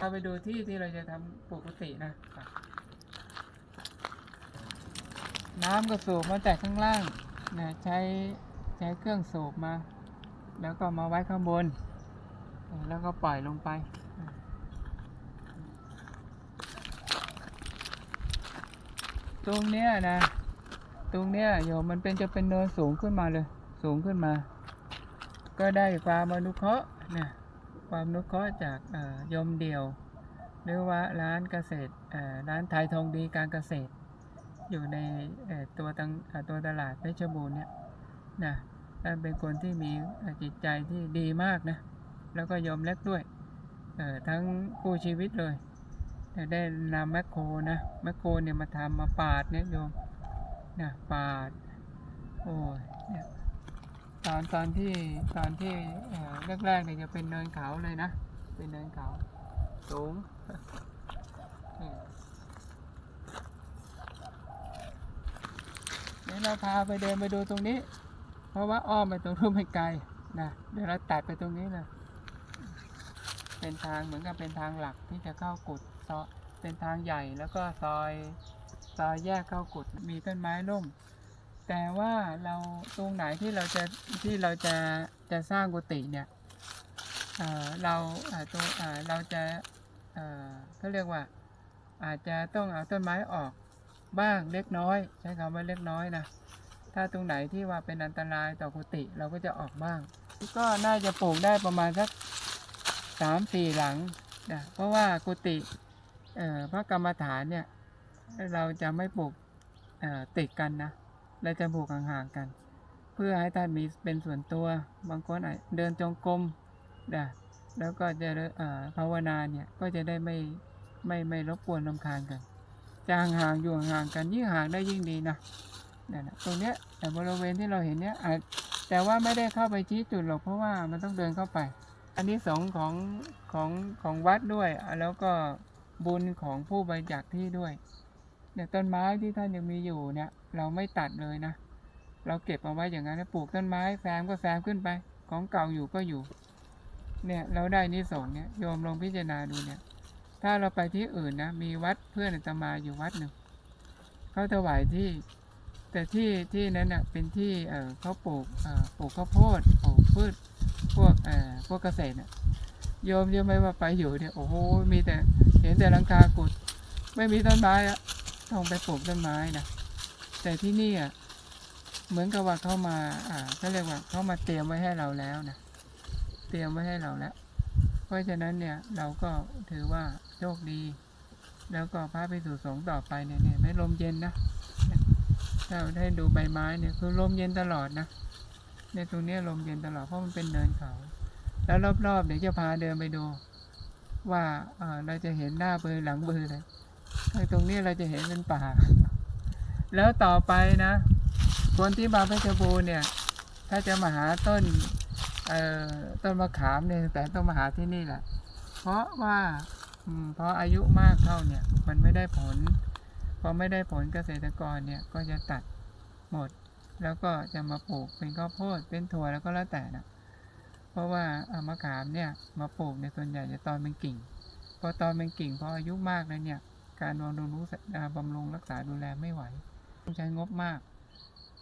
เอาไปดูที่ที่เราจะทำปลูกกุฏินะ น้ำก็สูบมาจากข้างล่างนะใช้ใช้เครื่องสูบมา แล้วก็มาไว้ข้างบน แล้วก็ปล่อยลงไปตรงเนี้ยนะ ตรงเนี้ยโยมมันเป็นจะเป็นเนินสูงขึ้นมาเลย สูงขึ้นมา ก็ได้ความอนุเคราะห์นะ ความนุเคราะห์จากยมเดียว หรือว่าร้านเกษตรร้านไทยทองดีการเกษตร อยู่ในตัวตังตัวตลาดเพชรบูรณ์เนี่ยนะเป็นคนที่มีจิตใจที่ดีมากนะแล้วก็ยมเล็กด้วยทั้งคู่ชีวิตเลยได้นำแมคโครนะแมคโครเนี่ยมาทำมาปาดเนี่ยโยมนะปาดโอ้ย ตอนตอนที่ตอนที่แรกๆเนี่ยจะเป็นเนินเขาเลยนะ เป็นเนินเขาสูงเดี๋ยวเราพาไปเดินไปดูตรงนี้ เพราะว่าอ้อมไปตรงนู้นไม่ไกลนะเดี๋ยวเราตัดไปตรงนี้เลยเป็นทางเหมือนกับเป็นทางหลักที่จะเข้ากุดซอยเป็นทางใหญ่แล้วก็ซอยซอยแยกเข้ากุดมีต้นไม้ร่ม แต่ว่าเราตรงไหนที่เราจะที่เราจะจะสร้างกุฏิเนี่ยเอ่อเราเอ่อตัวเออเราจะเอ่อเขาเรียกว่าอาจจะต้องเอาต้นไม้ออกบ้างเล็กน้อย ใช้คำว่าเล็กน้อยนะถ้าตรงไหนที่ว่าเป็นอันตรายต่อกุฏิเราก็จะออกบ้าง ก็น่าจะปลูกได้ประมาณสักสามสี่หลังนะเพราะว่ากุฏิเอ่อพระกรรมฐานเนี่ยเราจะไม่ปลูกเอ่อติดกันนะ เราจะปลูกห่างๆกัน เพื่อให้ท่านมีเป็นส่วนตัว บางคนอาจเดินจงกรมนะแล้วก็จะภาวนาเนี่ยก็จะได้ไม่ไม่ไม่รบกวนลำคาญกันจะห่างๆอยู่ห่างๆกันยิ่งห่างได้ยิ่งดีนะนั่นะตรงเนี้ยแต่บริเวณที่เราเห็นเนี้ยอาจแต่ว่าไม่ได้เข้าไปชี้จุดหรอกเพราะว่ามันต้องเดินเข้าไป อันนี้สงของของของวัดด้วย แล้วก็บุญของผู้บริจาคที่ด้วย เนี่ยต้นไม้ที่ท่านยังมีอยู่เนี่ย เราไม่ตัดเลยนะ เราเก็บเอาไว้อย่างนั้นนะปลูกต้นไม้แซมก็แซมขึ้นไป ของเก่าอยู่ก็อยู่ เนี่ยเราได้นิสงเนี่ยโยมลองพิจารณาดูเนี่ย ถ้าเราไปที่อื่นนะมีวัดเพื่อนอาตมาอยู่วัดหนึ่งเขาถวายที่ แต่ที่ที่นั้นเน่ะเป็นที่เออเขาปลูกเออปลูกข้าวโพดปลูกพืชพวกเออพวกเกษตรน่ะโยมยอะไหมว่าไปอยู่เนี่ยโอ้โหมีแต่เห็นแต่ลังคากุด ไม่มีต้นไม้อะ ต้องไปปลูกต้นไม้นะแต่ที่นี่อะเหมือนกับว่าเขามา อ่าเขาเรียกว่าเขามาเตรียมไว้ให้เราแล้วนะเตรียมไว้ให้เราแล้ว เพราะฉะนั้นเนี่ยเราก็ถือว่าโชคดี แล้วก็พระภิกษุสงฆ์ต่อไปเนี่ยเนี่ยไม่ลมเย็นนะถ้าได้ดูใบไม้เนี่ยคือลมเย็นตลอดนะในตรงนี้ลมเย็นตลอดเพราะมันเป็นเนินเขา แล้วรอบๆเดี๋ยวจะพาเดินไปดู ว่าเราจะเห็นหน้าเบือหลังเบือเลย ตรงนี้เราจะเห็นเป็นป่า แล้วต่อไปนะ คนที่มาเพชรบูรณ์เนี่ย ถ้าจะมาหาต้นเอ่อต้นมะขามเนี่ยแต่ต้องมาหาที่นี่แหละ เพราะว่าอืมเพราะอายุมากเข้าเนี่ยมันไม่ได้ผลพอไม่ได้ผลเกษตรกรเนี่ยก็จะตัดหมด แล้วก็จะมาปลูกเป็นข้าวโพดเป็นถั่วแล้วก็แล้วแต่นะเพราะว่าอามะขามเนี่ยมาปลูกในส่วนใหญ่จะตอนเป็นกิ่ง พอตอนเป็นกิ่งพออายุมากแล้วเนี่ย การบำรุงรู้บำรุงรักษาดูแลไม่ไหวต้องใช้งบมาก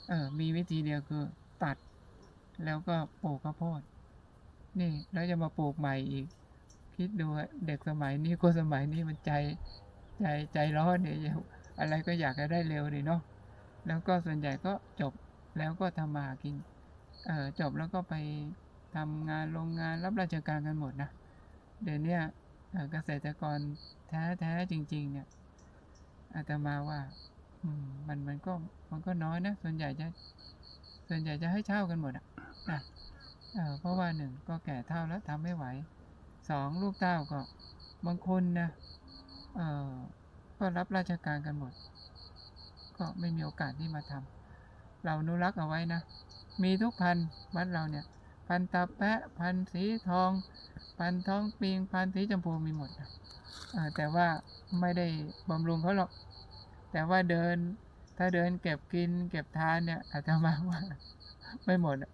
เออมีวิธีเดียวคือตัด แล้วก็ปลูกข้าวโพด นี่แล้วจะมาปลูกใหม่อีก คิดดูเด็กสมัยนี้คนสมัยนี้มันใจใจใจร้อนเนี่ยอะไรก็อยากจะได้เร็วดีเนาะแล้วก็ส่วนใหญ่ก็จบแล้วก็ทำมาหากิน เออจบแล้วก็ไปทำงานโรงงานรับราชการกันหมดนะ เดี๋ยวนี้ เกษตรกรแท้แท้จริง ๆ เนี่ยอาตมาว่าอืมมันมันก็มันก็น้อยนะ ส่วนใหญ่จะ ส่วนใหญ่จะให้เช่ากันหมดอะนะเพราะว่าหนึ่งก็แก่เท่าแล้วทำไม่ไหวสองลูกเต้าก็บางคนนะเออก็รับราชการกันหมด ก็ไม่มีโอกาสที่มาทำเราอนุรักษ์เอาไว้นะ มีทุกพันธุ์วัดเราเนี่ย พันตาแปะ พันสีทอง พันท้องปิง พันสีชมพูมีหมดนะแต่ว่าไม่ได้บำรุงเขาหรอก แต่ว่าเดิน ถ้าเดินเก็บกิน เก็บทานเนี่ยอาจจะมาว่า ไม่หมดอะ